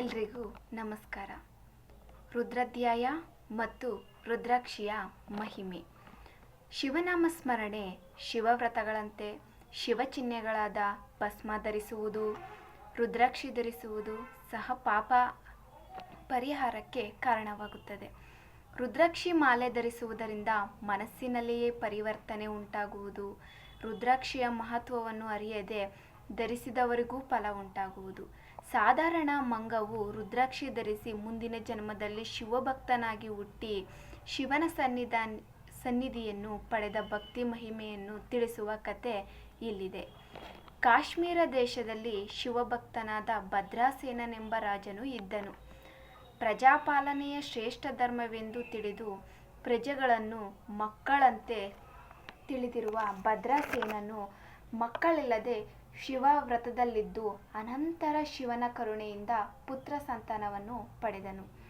ಎಲ್ರಿಗೂ ನಮಸ್ಕಾರ. ರುದ್ರಾಧ್ಯಾಯ ಮತ್ತು ರುದ್ರಾಕ್ಷಿಯ ಮಹಿಮೆ. ಶಿವನಾಮ ಸ್ಮರಣೆ ಶಿವವ್ರತಗಳಂತೆ ಶಿವಚಿಹ್ನೆಗಳಾದ ಭಸ್ಮ ಧರಿಸುವುದು, ರುದ್ರಾಕ್ಷಿ ಧರಿಸುವುದು ಸಹ ಪಾಪ ಪರಿಹಾರಕ್ಕೆ ಕಾರಣವಾಗುತ್ತದೆ. ರುದ್ರಾಕ್ಷಿ ಮಾಲೆ ಧರಿಸುವುದರಿಂದ ಮನಸ್ಸಿನಲ್ಲಿಯೇ ಪರಿವರ್ತನೆ ಉಂಟಾಗುವುದು. ರುದ್ರಾಕ್ಷಿಯ ಮಹತ್ವವನ್ನು ಅರಿಯದೆ ಧರಿಸಿದವರಿಗೂ ಫಲ ಉಂಟಾಗುವುದು. ಸಾಧಾರಣ ಮಂಗವು ರುದ್ರಾಕ್ಷಿ ಧರಿಸಿ ಮುಂದಿನ ಜನ್ಮದಲ್ಲಿ ಶಿವಭಕ್ತನಾಗಿ ಹುಟ್ಟಿ ಶಿವನ ಸನ್ನಿಧಾನ ಸನ್ನಿಧಿಯನ್ನು ಪಡೆದ ಭಕ್ತಿ ಮಹಿಮೆಯನ್ನು ತಿಳಿಸುವ ಕತೆ ಇಲ್ಲಿದೆ. ಕಾಶ್ಮೀರ ದೇಶದಲ್ಲಿ ಶಿವಭಕ್ತನಾದ ಭದ್ರಾಸೇನನೆಂಬ ರಾಜನು ಇದ್ದನು. ಪ್ರಜಾಪಾಲನೆಯ ಶ್ರೇಷ್ಠ ಧರ್ಮವೆಂದು ತಿಳಿದು ಪ್ರಜೆಗಳನ್ನು ಮಕ್ಕಳಂತೆ ತಿಳಿದಿರುವ ಭದ್ರಾಸೇನನು ಮಕ್ಕಳಿಲ್ಲದೆ ಶಿವ ವ್ರತದಲ್ಲಿದ್ದು ಅನಂತರ ಶಿವನ ಕರುಣೆಯಿಂದ ಪುತ್ರ ಸಂತಾನವನ್ನು ಪಡೆದನು.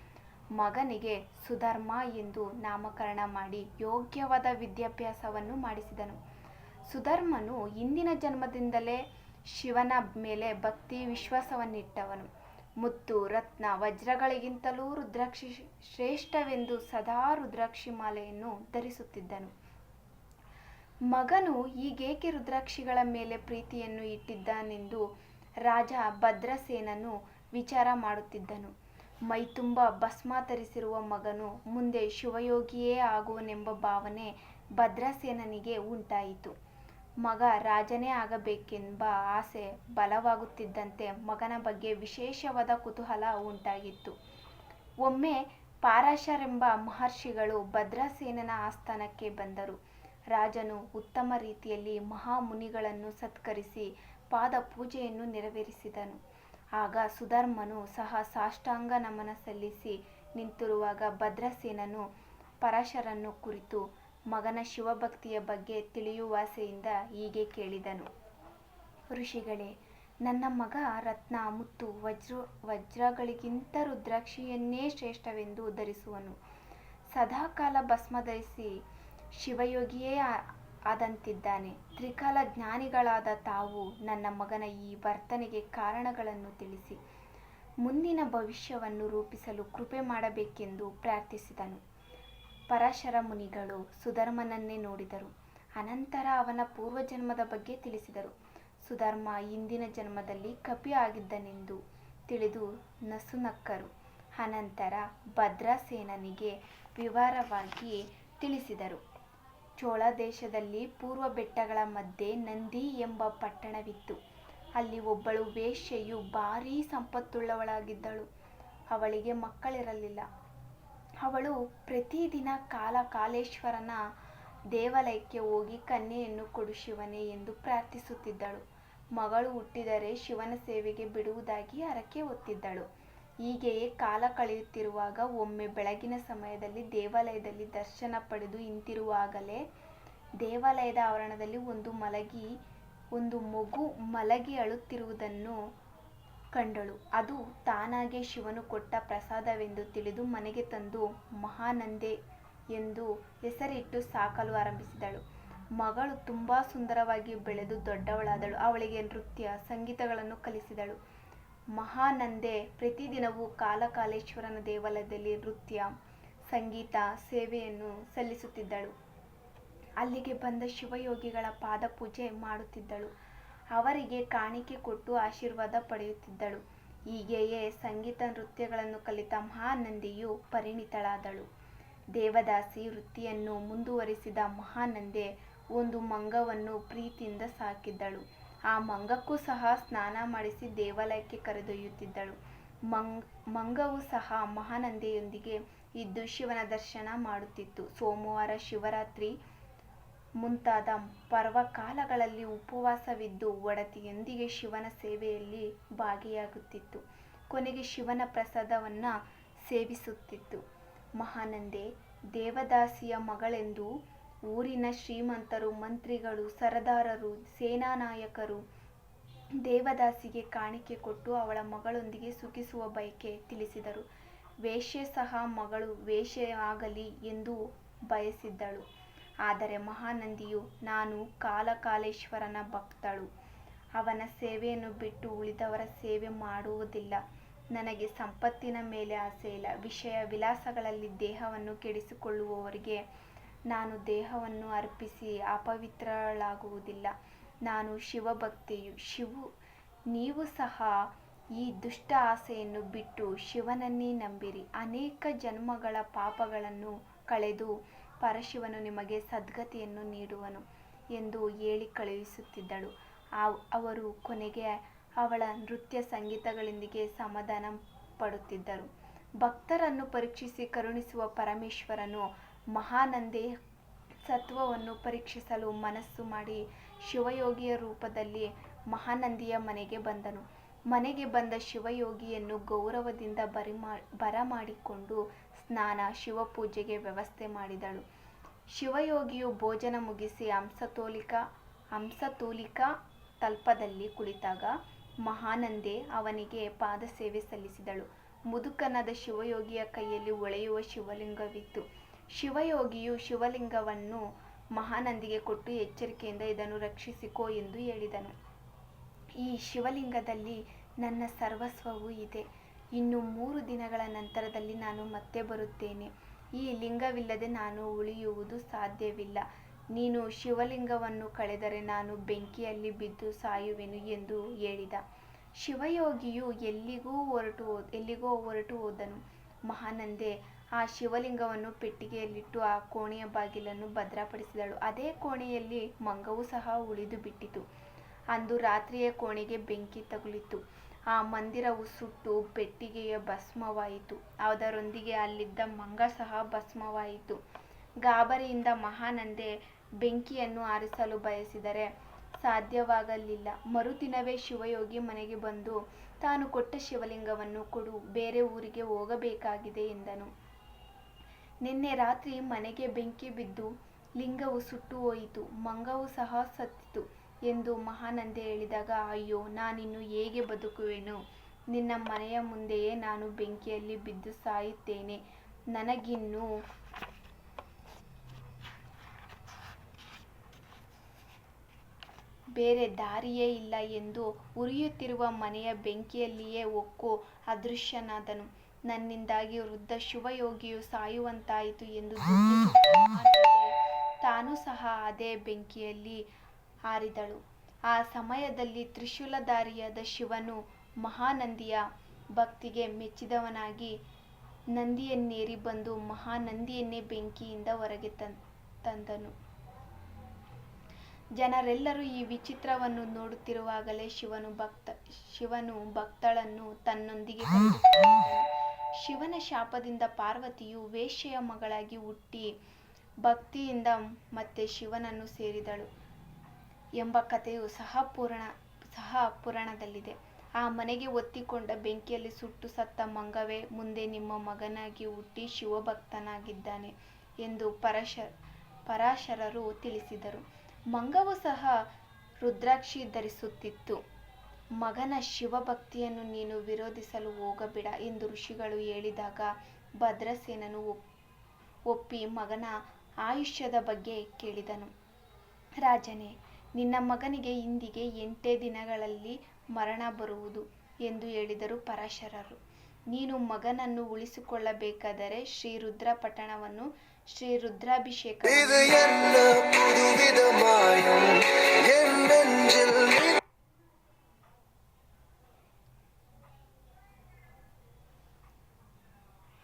ಮಗನಿಗೆ ಸುಧರ್ಮ ಎಂದು ನಾಮಕರಣ ಮಾಡಿ ಯೋಗ್ಯವಾದ ವಿದ್ಯಾಭ್ಯಾಸವನ್ನು ಮಾಡಿಸಿದನು. ಸುಧರ್ಮನು ಹಿಂದಿನ ಜನ್ಮದಿಂದಲೇ ಶಿವನ ಮೇಲೆ ಭಕ್ತಿ ವಿಶ್ವಾಸವನ್ನಿಟ್ಟವನು. ಮುತ್ತು, ರತ್ನ, ವಜ್ರಗಳಿಗಿಂತಲೂ ರುದ್ರಾಕ್ಷಿ ಶ್ರೇಷ್ಠವೆಂದು ಸದಾ ರುದ್ರಾಕ್ಷಿ ಮಾಲೆಯನ್ನು ಧರಿಸುತ್ತಿದ್ದನು. ಮಗನು ಈಗೇಕೆ ರುದ್ರಾಕ್ಷಿಗಳ ಮೇಲೆ ಪ್ರೀತಿಯನ್ನು ಇಟ್ಟಿದ್ದಾನೆಂದು ರಾಜ ಭದ್ರಸೇನನು ವಿಚಾರ ಮಾಡುತ್ತಿದ್ದನು. ಮೈತುಂಬ ಭಸ್ಮ ತರಿಸಿರುವ ಮಗನು ಮುಂದೆ ಶಿವಯೋಗಿಯೇ ಆಗುವನೆಂಬ ಭಾವನೆ ಭದ್ರಸೇನನಿಗೆ ಉಂಟಾಯಿತು. ಮಗ ರಾಜನೇ ಆಗಬೇಕೆಂಬ ಆಸೆ ಬಲವಾಗುತ್ತಿದ್ದಂತೆ ಮಗನ ಬಗ್ಗೆ ವಿಶೇಷವಾದ ಕುತೂಹಲ ಉಂಟಾಗಿತ್ತು. ಒಮ್ಮೆ ಪಾರಾಶರೆಂಬ ಮಹರ್ಷಿಗಳು ಭದ್ರಸೇನನ ಆಸ್ಥಾನಕ್ಕೆ ಬಂದರು. ರಾಜನು ಉತ್ತಮ ರೀತಿಯಲ್ಲಿ ಮಹಾಮುನಿಗಳನ್ನು ಸತ್ಕರಿಸಿ ಪಾದ ಪೂಜೆಯನ್ನು ನೆರವೇರಿಸಿದನು. ಆಗ ಸುಧರ್ಮನು ಸಹ ಸಾಷ್ಟಾಂಗ ನಮನ ಸಲ್ಲಿಸಿ ನಿಂತಿರುವಾಗ ಭದ್ರಸೇನನು ಪರಶರನ್ನು ಕುರಿತು ಮಗನ ಶಿವಭಕ್ತಿಯ ಬಗ್ಗೆ ತಿಳಿಯುವಾಸೆಯಿಂದ ಹೀಗೆ ಕೇಳಿದನು. ಋಷಿಗಳೇ, ನನ್ನ ಮಗ ರತ್ನ ಮುತ್ತು ವಜ್ರ ವಜ್ರಗಳಿಗಿಂತ ರುದ್ರಾಕ್ಷಿಯನ್ನೇ ಶ್ರೇಷ್ಠವೆಂದು ಧರಿಸುವನು ಸದಾಕಾಲ ಭಸ್ಮ ಧರಿಸಿ ಶಿವಯೋಗಿಯೇ ಆದಂತಿದ್ದಾನೆ. ತ್ರಿಕಾಲ ಜ್ಞಾನಿಗಳಾದ ತಾವು ನನ್ನ ಮಗನ ಈ ವರ್ತನೆಗೆ ಕಾರಣಗಳನ್ನು ತಿಳಿಸಿ. ಮುಂದಿನ ಭವಿಷ್ಯವನ್ನು ರೂಪಿಸಲು ಕೃಪೆ ಮಾಡಬೇಕೆಂದು ಪ್ರಾರ್ಥಿಸಿದನು. ಪರಾಶರ ಮುನಿಗಳು ಸುಧರ್ಮನನ್ನೇ ನೋಡಿದರು. ಅನಂತರ ಅವನ ಪೂರ್ವಜನ್ಮದ ಬಗ್ಗೆ ತಿಳಿಸಿದರು. ಸುಧರ್ಮ ಇಂದಿನ ಜನ್ಮದಲ್ಲಿ ಕಪಿ ಆಗಿದ್ದನೆಂದು ತಿಳಿದು ನಸುನಕ್ಕರು. ಅನಂತರ ಭದ್ರಾಸೇನನಿಗೆ ವಿವರವಾಗಿ ತಿಳಿಸಿದರು. ಚೋಳ ದೇಶದಲ್ಲಿ ಪೂರ್ವ ಬೆಟ್ಟಗಳ ಮಧ್ಯೆ ನಂದಿ ಎಂಬ ಪಟ್ಟಣವಿತ್ತು. ಅಲ್ಲಿ ಒಬ್ಬಳು ವೇಶ್ಯೆಯು ಭಾರೀ ಸಂಪತ್ತುಳ್ಳವಳಾಗಿದ್ದಳು. ಅವಳಿಗೆ ಮಕ್ಕಳಿರಲಿಲ್ಲ. ಅವಳು ಪ್ರತಿದಿನ ಕಾಲ ಕಾಲೇಶ್ವರನ ದೇವಾಲಯಕ್ಕೆ ಹೋಗಿ ಕನ್ಯೆಯನ್ನು ಕೊಡು ಶಿವನೇ ಎಂದು ಪ್ರಾರ್ಥಿಸುತ್ತಿದ್ದಳು. ಮಗಳು ಹುಟ್ಟಿದರೆ ಶಿವನ ಸೇವೆಗೆ ಬಿಡುವುದಾಗಿ ಹರಕೆ ಹೊತ್ತಿದ್ದಳು. ಹೀಗೆಯೇ ಕಾಲ ಕಳೆಯುತ್ತಿರುವಾಗ ಒಮ್ಮೆ ಬೆಳಗಿನ ಸಮಯದಲ್ಲಿ ದೇವಾಲಯದಲ್ಲಿ ದರ್ಶನ ಪಡೆದು ಹಿಂತಿರುವಾಗಲೇ ದೇವಾಲಯದ ಆವರಣದಲ್ಲಿ ಒಂದು ಮಲಗಿ, ಒಂದು ಮಗು ಮಲಗಿ ಅಳುತ್ತಿರುವುದನ್ನು ಕಂಡಳು. ಅದು ತಾನಾಗೆ ಶಿವನು ಕೊಟ್ಟ ಪ್ರಸಾದವೆಂದು ತಿಳಿದು ಮನೆಗೆ ತಂದು ಮಹಾನಂದೆ ಎಂದು ಹೆಸರಿಟ್ಟು ಸಾಕಲು ಆರಂಭಿಸಿದಳು. ಮಗಳು ತುಂಬ ಸುಂದರವಾಗಿ ಬೆಳೆದು ದೊಡ್ಡವಳಾದಳು. ಅವಳಿಗೆ ನೃತ್ಯ, ಸಂಗೀತಗಳನ್ನು ಕಲಿಸಿದಳು. ಮಹಾನಂದೆ ಪ್ರತಿದಿನವೂ ಕಾಲಕಾಲೇಶ್ವರನ ದೇವಾಲಯದಲ್ಲಿ ನೃತ್ಯ, ಸಂಗೀತ, ಸೇವೆಯನ್ನು ಸಲ್ಲಿಸುತ್ತಿದ್ದಳು. ಅಲ್ಲಿಗೆ ಬಂದ ಶಿವಯೋಗಿಗಳ ಪಾದಪೂಜೆ ಮಾಡುತ್ತಿದ್ದಳು. ಅವರಿಗೆ ಕಾಣಿಕೆ ಕೊಟ್ಟು ಆಶೀರ್ವಾದ ಪಡೆಯುತ್ತಿದ್ದಳು. ಹೀಗೆಯೇ ಸಂಗೀತ ನೃತ್ಯಗಳನ್ನು ಕಲಿತ ಮಹಾನಂದಿಯು ಪರಿಣಿತಳಾದಳು. ದೇವದಾಸಿ ವೃತ್ತಿಯನ್ನು ಮುಂದುವರಿಸಿದ ಮಹಾನಂದೆ ಒಂದು ಮಂಗವನ್ನು ಪ್ರೀತಿಯಿಂದ ಸಾಕಿದ್ದಳು. ಆ ಮಂಗಕ್ಕೂ ಸಹ ಸ್ನಾನ ಮಾಡಿಸಿ ದೇವಾಲಯಕ್ಕೆ ಕರೆದೊಯ್ಯುತ್ತಿದ್ದಳು. ಮಂಗ್, ಮಂಗವು ಸಹ ಮಹಾನಂದೆಯೊಂದಿಗೆ ಇದ್ದು ಶಿವನ ದರ್ಶನ ಮಾಡುತ್ತಿತ್ತು. ಸೋಮವಾರ ಶಿವರಾತ್ರಿ ಮುಂತಾದ ಪರ್ವಕಾಲಗಳಲ್ಲಿ ಉಪವಾಸವಿದ್ದು ಒಡತಿಯೊಂದಿಗೆ ಶಿವನ ಸೇವೆಯಲ್ಲಿ ಭಾಗಿಯಾಗುತ್ತಿತ್ತು. ಕೊನೆಗೆ ಶಿವನ ಪ್ರಸಾದವನ್ನು ಸೇವಿಸುತ್ತಿತ್ತು. ಮಹಾನಂದೆ, ದೇವದಾಸಿಯ ಮಗಳೆಂದು ಊರಿನ ಶ್ರೀಮಂತರು, ಮಂತ್ರಿಗಳು, ಸರದಾರರು ಸೇನಾ ನಾಯಕರು ದೇವದಾಸಿಗೆ ಕಾಣಿಕೆ ಕೊಟ್ಟು ಅವಳ ಮಗಳೊಂದಿಗೆ ಸುಖಿಸುವ ಬಯಕೆ ತಿಳಿಸಿದರು. ವೇಶ್ಯೆ ಸಹ ಮಗಳು ವೇಶ್ಯೆ ಆಗಲಿ ಎಂದು ಬಯಸಿದ್ದಳು. ಆದರೆ ಮಹಾನಂದಿಯು, ನಾನು ಕಾಲಕಾಲೇಶ್ವರನ ಭಕ್ತಳು. ಅವನ ಸೇವೆಯನ್ನು ಬಿಟ್ಟು ಉಳಿದವರ ಸೇವೆ ಮಾಡುವುದಿಲ್ಲ. ನನಗೆ ಸಂಪತ್ತಿನ ಮೇಲೆ ಆಸೆ ಇಲ್ಲ. ವಿಷಯ ವಿಲಾಸಗಳಲ್ಲಿ ದೇಹವನ್ನು ಕೆಡಿಸಿಕೊಳ್ಳುವವರಿಗೆ ನಾನು ದೇಹವನ್ನು ಅರ್ಪಿಸಿ ಅಪವಿತ್ರಳಾಗುವುದಿಲ್ಲ. ನಾನು ಶಿವಭಕ್ತೆಯು ಶಿವು, ನೀವು ಸಹ ಈ ದುಷ್ಟ ಆಸೆಯನ್ನು ಬಿಟ್ಟು ಶಿವನನ್ನೇ ನಂಬಿರಿ. ಅನೇಕ ಜನ್ಮಗಳ ಪಾಪಗಳನ್ನು ಕಳೆದು ಪರಶಿವನು ನಿಮಗೆ ಸದ್ಗತಿಯನ್ನು ನೀಡುವನು ಎಂದು ಹೇಳಿ ಕಳುಹಿಸುತ್ತಿದ್ದಳು. ಅವರು ಕೊನೆಗೆ ಅವಳ ನೃತ್ಯ ಸಂಗೀತಗಳೊಂದಿಗೆ ಸಮಾಧಾನ ಪಡುತ್ತಿದ್ದರು ಭಕ್ತರನ್ನು ಪರೀಕ್ಷಿಸಿ ಕರುಣಿಸುವ ಪರಮೇಶ್ವರನು ಮಹಾನಂದೇ ಸತ್ವವನ್ನು ಪರೀಕ್ಷಿಸಲು ಮನಸ್ಸು ಮಾಡಿ ಶಿವಯೋಗಿಯ ರೂಪದಲ್ಲಿ ಮಹಾನಂದಿಯ ಮನೆಗೆ ಬಂದನು. ಮನೆಗೆ ಬಂದ ಶಿವಯೋಗಿಯನ್ನು ಗೌರವದಿಂದ ಬರಿಮಾ ಬರಮಾಡಿಕೊಂಡು ಸ್ನಾನ, ಶಿವಪೂಜೆಗೆ ವ್ಯವಸ್ಥೆ ಮಾಡಿದಳು. ಶಿವಯೋಗಿಯು ಭೋಜನ ಮುಗಿಸಿ ಹಂಸತೋಲಿಕ, ಹಂಸತೂಲಿಕಾ ತಲ್ಪದಲ್ಲಿ ಕುಳಿತಾಗ ಮಹಾನಂದೆ ಅವನಿಗೆ ಪಾದಸೇವೆ ಸಲ್ಲಿಸಿದಳು. ಮುದುಕನಾದ ಶಿವಯೋಗಿಯ ಕೈಯಲ್ಲಿ ಒಳೆಯುವ ಶಿವಲಿಂಗವಿತ್ತು. ಶಿವಯೋಗಿಯು ಶಿವಲಿಂಗವನ್ನು ಮಹಾನಂದಿಗೆ ಕೊಟ್ಟು ಎಚ್ಚರಿಕೆಯಿಂದ ಇದನ್ನು ರಕ್ಷಿಸಿಕೋ ಎಂದು ಹೇಳಿದನು. ಈ ಶಿವಲಿಂಗದಲ್ಲಿ ನನ್ನ ಸರ್ವಸ್ವವೂ ಇದೆ. ಇನ್ನು ಮೂರು ದಿನಗಳ ನಂತರದಲ್ಲಿ ನಾನು ಮತ್ತೆ ಬರುತ್ತೇನೆ. ಈ ಲಿಂಗವಿಲ್ಲದೆ ನಾನು ಉಳಿಯುವುದು ಸಾಧ್ಯವಿಲ್ಲ. ನೀನು ಶಿವಲಿಂಗವನ್ನು ಕಳೆದರೆ ನಾನು ಬೆಂಕಿಯಲ್ಲಿ ಬಿದ್ದು ಸಾಯುವೆನು ಎಂದು ಹೇಳಿದ. ಶಿವಯೋಗಿಯು ಎಲ್ಲಿಗೂ ಹೊರಟು ಎಲ್ಲಿಗೋ ಹೊರಟು ಹೋದನು. ಮಹಾನಂದೆ ಆ ಶಿವಲಿಂಗವನ್ನು ಪೆಟ್ಟಿಗೆಯಲ್ಲಿಟ್ಟು ಆ ಕೋಣೆಯ ಬಾಗಿಲನ್ನು ಭದ್ರಪಡಿಸಿದಳು. ಅದೇ ಕೋಣೆಯಲ್ಲಿ ಮಂಗವು ಸಹ ಉಳಿದು ಬಿಟ್ಟಿತು. ಅಂದು ರಾತ್ರಿಯೇ ಕೋಣೆಗೆ ಬೆಂಕಿ ತಗುಲಿತು ಆ ಮಂದಿರವು ಸುಟ್ಟು ಪೆಟ್ಟಿಗೆಯ ಭಸ್ಮವಾಯಿತು. ಅದರೊಂದಿಗೆ ಅಲ್ಲಿದ್ದ ಮಂಗ ಸಹ ಭಸ್ಮವಾಯಿತು. ಗಾಬರಿಯಿಂದ ಮಹಾನಂದೆ ಬೆಂಕಿಯನ್ನು ಆರಿಸಲು ಬಯಸಿದರೆ ಸಾಧ್ಯವಾಗಲಿಲ್ಲ. ಮರುದಿನವೇ ಶಿವಯೋಗಿ ಮನೆಗೆ ಬಂದು ತಾನು ಕೊಟ್ಟ ಶಿವಲಿಂಗವನ್ನು ಕೊಡು, ಬೇರೆ ಊರಿಗೆ ಹೋಗಬೇಕಾಗಿದೆ ಎಂದನು. ನಿನ್ನೆ ರಾತ್ರಿ ಮನೆಗೆ ಬೆಂಕಿ ಬಿದ್ದು ಲಿಂಗವು ಸುಟ್ಟು ಹೋಯಿತು, ಮಂಗವು ಸಹ ಸತ್ತಿತು ಎಂದು ಮಹಾನಂದೆ ಹೇಳಿದಾಗ, ಅಯ್ಯೋ, ನಾನಿನ್ನು ಹೇಗೆ ಬದುಕುವೆನು? ನಿನ್ನ ಮನೆಯ ಮುಂದೆಯೇ ನಾನು ಬೆಂಕಿಯಲ್ಲಿ ಬಿದ್ದು ಸಾಯುತ್ತೇನೆ. ನನಗಿನ್ನು ಬೇರೆ ದಾರಿಯೇ ಇಲ್ಲ ಎಂದು ಉರಿಯುತ್ತಿರುವ ಮನೆಯ ಬೆಂಕಿಯಲ್ಲಿಯೇ ಒಕ್ಕು ಅದೃಶ್ಯನಾದನು. ನನ್ನಿಂದಾಗಿ ವೃದ್ಧ ಶಿವಯೋಗಿಯು ಸಾಯುವಂತಾಯಿತು ಎಂದು ತಾನು ಸಹ ಅದೇ ಬೆಂಕಿಯಲ್ಲಿ ಹಾರಿದಳು. ಆ ಸಮಯದಲ್ಲಿ ತ್ರಿಶೂಲಧಾರಿಯಾದ ಶಿವನು ಮಹಾನಂದಿಯ ಭಕ್ತಿಗೆ ಮೆಚ್ಚಿದವನಾಗಿ ನಂದಿಯನ್ನೇರಿ ಬಂದು ಮಹಾನಂದಿಯನ್ನೇ ಬೆಂಕಿಯಿಂದ ಹೊರಗೆ ತಂದನು. ಜನರೆಲ್ಲರೂ ಈ ವಿಚಿತ್ರವನ್ನು ನೋಡುತ್ತಿರುವಾಗಲೇ ಶಿವನು ಭಕ್ತ ಶಿವನು ಭಕ್ತಳನ್ನು ತನ್ನೊಂದಿಗೆ. ಶಿವನ ಶಾಪದಿಂದ ಪಾರ್ವತಿಯು ವೇಶ್ಯೆಯ ಮಗಳಾಗಿ ಹುಟ್ಟಿ ಭಕ್ತಿಯಿಂದ ಮತ್ತೆ ಶಿವನನ್ನು ಸೇರಿದಳು ಎಂಬ ಕಥೆಯು ಸಹ ಪುರಾಣ, ಸಹ ಪುರಾಣದಲ್ಲಿದೆ. ಆ ಮನೆಗೆ ಒತ್ತಿಕೊಂಡ ಬೆಂಕಿಯಲ್ಲಿ ಸುಟ್ಟು ಸತ್ತ ಮಂಗವೇ ಮುಂದೆ ನಿಮ್ಮ ಮಗನಾಗಿ ಹುಟ್ಟಿ ಶಿವಭಕ್ತನಾಗಿದ್ದಾನೆ ಎಂದು ಪರಶ, ಪರಾಶರರು ತಿಳಿಸಿದರು. ಮಂಗವು ಸಹ ರುದ್ರಾಕ್ಷಿ ಧರಿಸುತ್ತಿತ್ತು. ಮಗನ ಶಿವಭಕ್ತಿಯನ್ನು ನೀನು ವಿರೋಧಿಸಲು ಹೋಗಬೇಡ ಎಂದು ಋಷಿಗಳು ಹೇಳಿದಾಗ ಭದ್ರಸೇನನು ಒಪ್- ಒಪ್ಪಿ ಮಗನ ಆಯುಷ್ಯದ ಬಗ್ಗೆ ಕೇಳಿದನು. ರಾಜನೇ, ನಿನ್ನ ಮಗನಿಗೆ ಇಂದಿಗೆ ಎಂಟೇ ದಿನಗಳಲ್ಲಿ ಮರಣ ಬರುವುದು ಎಂದು ಹೇಳಿದರು ಪರಾಶರರು. ನೀನು ಮಗನನ್ನು ಉಳಿಸಿಕೊಳ್ಳಬೇಕಾದರೆ ಶ್ರೀ ರುದ್ರ ಪಟ್ಟಣವನ್ನು ಶ್ರೀ ರುದ್ರಾಭಿಷೇಕ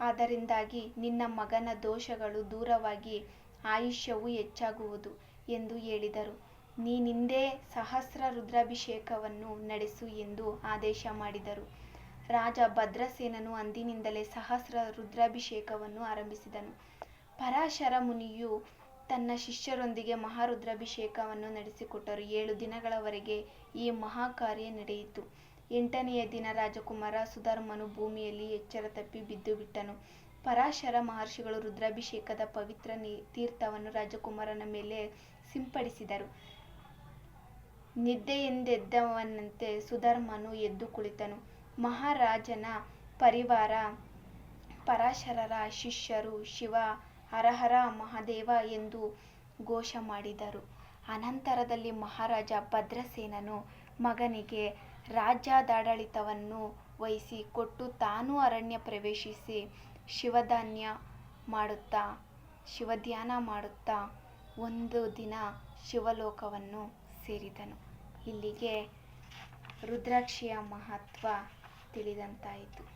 ಅದರಿಂದಾಗಿ ನಿನ್ನ ಮಗನ ದೋಷಗಳು ದೂರವಾಗಿ ಆಯುಷ್ಯವು ಹೆಚ್ಚಾಗುವುದು ಎಂದು ಹೇಳಿದರು. ನೀನಿಂದೇ ಸಹಸ್ರ ರುದ್ರಾಭಿಷೇಕವನ್ನು ನಡೆಸು ಎಂದು ಆದೇಶ ಮಾಡಿದರು. ರಾಜ ಭದ್ರಸೇನನು ಅಂದಿನಿಂದಲೇ ಸಹಸ್ರ ರುದ್ರಾಭಿಷೇಕವನ್ನು ಆರಂಭಿಸಿದನು. ಪರಾಶರ ಮುನಿಯು ತನ್ನ ಶಿಷ್ಯರೊಂದಿಗೆ ಮಹಾರುದ್ರಾಭಿಷೇಕವನ್ನು ನಡೆಸಿಕೊಟ್ಟರು. ಏಳು ದಿನಗಳವರೆಗೆ ಈ ಮಹಾಕಾರ್ಯ ನಡೆಯಿತು. ಎಂಟನೆಯ ದಿನ ರಾಜಕುಮಾರ ಸುಧರ್ಮನು ಭೂಮಿಯಲ್ಲಿ ಎಚ್ಚರ ತಪ್ಪಿ ಬಿದ್ದುಬಿಟ್ಟನು ಪರಾಶರ ಮಹರ್ಷಿಗಳು ರುದ್ರಾಭಿಷೇಕದ ಪವಿತ್ರ ತೀರ್ಥವನ್ನು ರಾಜಕುಮಾರನ ಮೇಲೆ ಸಿಂಪಡಿಸಿದರು. ನಿದ್ದೆಯಿಂದೆದ್ದವನಂತೆ ಸುಧರ್ಮನು ಎದ್ದು ಕುಳಿತನು. ಮಹಾರಾಜನ ಪರಿವಾರ, ಪರಾಶರರ ಶಿಷ್ಯರು ಶಿವ, ಹರಹರ ಮಹಾದೇವ ಎಂದು ಘೋಷ ಮಾಡಿದರು. ಅನಂತರದಲ್ಲಿ ಮಹಾರಾಜ ಭದ್ರಸೇನನು ಮಗನಿಗೆ ರಾಜ್ಯಾಡಳಿತವನ್ನು ವಹಿಸಿ ಕೊಟ್ಟು ತಾನೂ ಅರಣ್ಯ ಪ್ರವೇಶಿಸಿ ಶಿವಧಾನ್ಯ ಮಾಡುತ್ತಾ, ಶಿವಧ್ಯಾನ ಮಾಡುತ್ತಾ ಒಂದು ದಿನ ಶಿವಲೋಕವನ್ನು ಸೇರಿದನು. ಇಲ್ಲಿಗೆ ರುದ್ರಾಕ್ಷಿಯ ಮಹತ್ವ ತಿಳಿದಂತಾಯಿತು.